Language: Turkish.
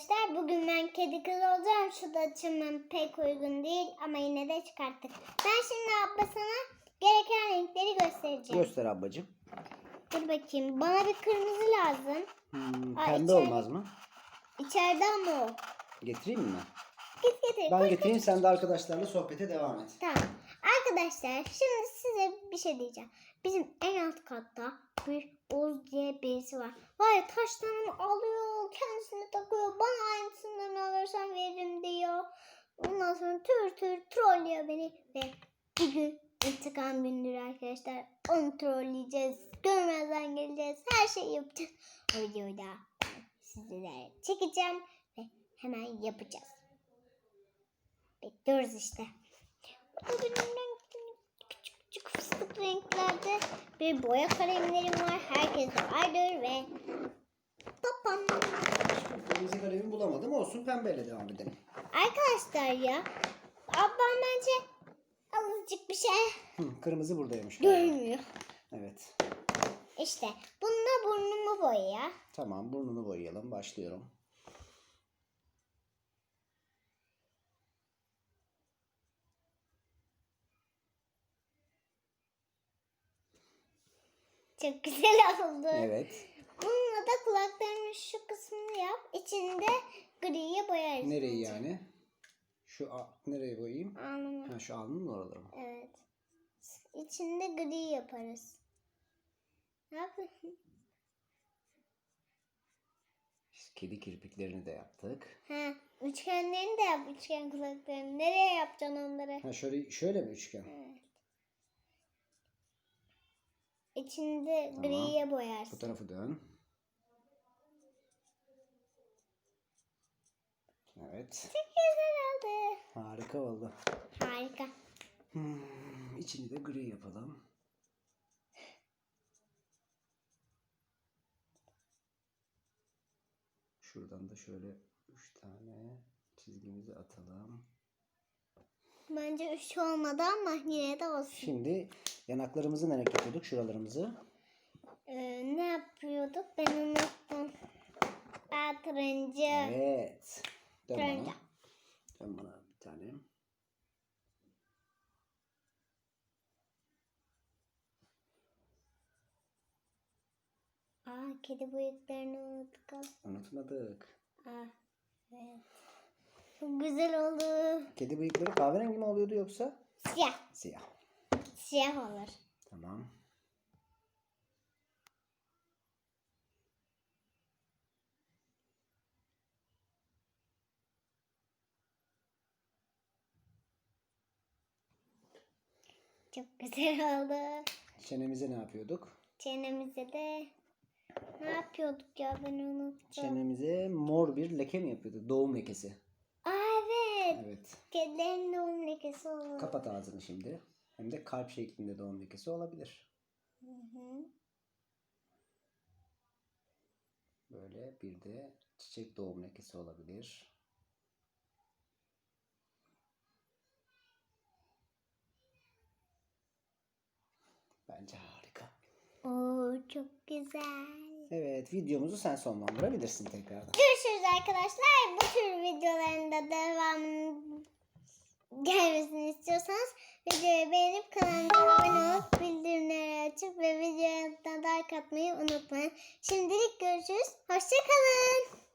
arkadaşlar. Bugün ben kedi kız olacağım. Şu da açımım pek uygun değil ama yine de çıkarttık. Ben şimdi abla sana gereken renkleri göstereceğim. Göster ablacığım. Dur bakayım. Bana bir kırmızı lazım. Hmm, Aa, pembe içeri- olmaz mı? İçeride ama o. Getireyim mi? Git getir. Ben koş, getireyim koş. sen de arkadaşlarla sohbete devam et. Tamam. Arkadaşlar şimdi size bir şey diyeceğim. Bizim en alt katta bir Oğuz diye birisi var. Var ya taşlarımı alıyor, kendisini takıyor. Bana aynısından alırsan veririm diyor. Ondan sonra tür tür trollüyor beni. Ve bir gün intikam gündür arkadaşlar. Onu trolleyeceğiz. Görmezden geleceğiz. Her şeyi yapacağız. O videoyu da sizlere çekeceğim. Ve hemen yapacağız. Bekliyoruz işte. Renkli küçük küçük fıstık renklerde bir boya kalemlerim var. Herkes vardır ve. Kırmızı kalemi bulamadım olsun pembeyle devam edelim. Arkadaşlar ya ablam bence azıcık bir şey Hı, kırmızı buradaymış. galiba. görmüyor. Evet. İşte bununla burnumu boya. Tamam burnunu boyayalım. Başlıyorum. Çok güzel oldu. Evet. Bununla da kulaklarının şu yap. İçinde griye boyarız. Nereyi yani? Şu a- nereye boyayayım? Alnımı. Ha şu alnının oraları mı? Evet. İçinde gri yaparız. Ne yapıyorsun? Biz Kedi kirpiklerini de yaptık. Ha, üçgenlerini de yap. Üçgen kulaklarını. Nereye yapacaksın onları? Ha şöyle şöyle mi üçgen? Evet. İçinde Tamam. griye Bu boyarsın. tarafı dön. Evet. Çok güzel oldu. Harika oldu. Harika. Hmm, içini de gri yapalım. Şuradan da şöyle üç tane çizgimizi atalım. Bence üç olmadı ama yine de olsun. Şimdi yanaklarımızı ne renk yapıyorduk? Şuralarımızı. Ee, ne yapıyorduk? Ben unuttum. Aa, turuncu. Evet. Dön Turuncu. bana. Dön bana bir tane. Aa, kedi bıyıklarını unuttuk. Unutmadık. Aa, evet. Çok güzel oldu. Kedi bıyıkları kahverengi mi oluyordu yoksa? Siyah. Siyah. Siyah olur. Tamam. Çok güzel oldu. Çenemize ne yapıyorduk? Çenemize de ne yapıyorduk ya ben unuttum. Çenemize mor bir leke mi yapıyorduk? Doğum lekesi. Aa evet. Evet. Kedilerin doğum lekesi olur. Kapat ağzını şimdi. Hem de kalp şeklinde doğum lekesi olabilir. Hı hı. Böyle bir de çiçek doğum lekesi olabilir. Bence harika. Oo çok güzel. Evet videomuzu sen sonlandırabilirsin tekrardan. Görüşürüz arkadaşlar. Bu tür videoların da devamının gelmesini istiyorsanız videoyu beğenip kanalımıza abone olup bildirimleri açıp ve videoya da like atmayı unutmayın. Şimdilik görüşürüz. Hoşçakalın.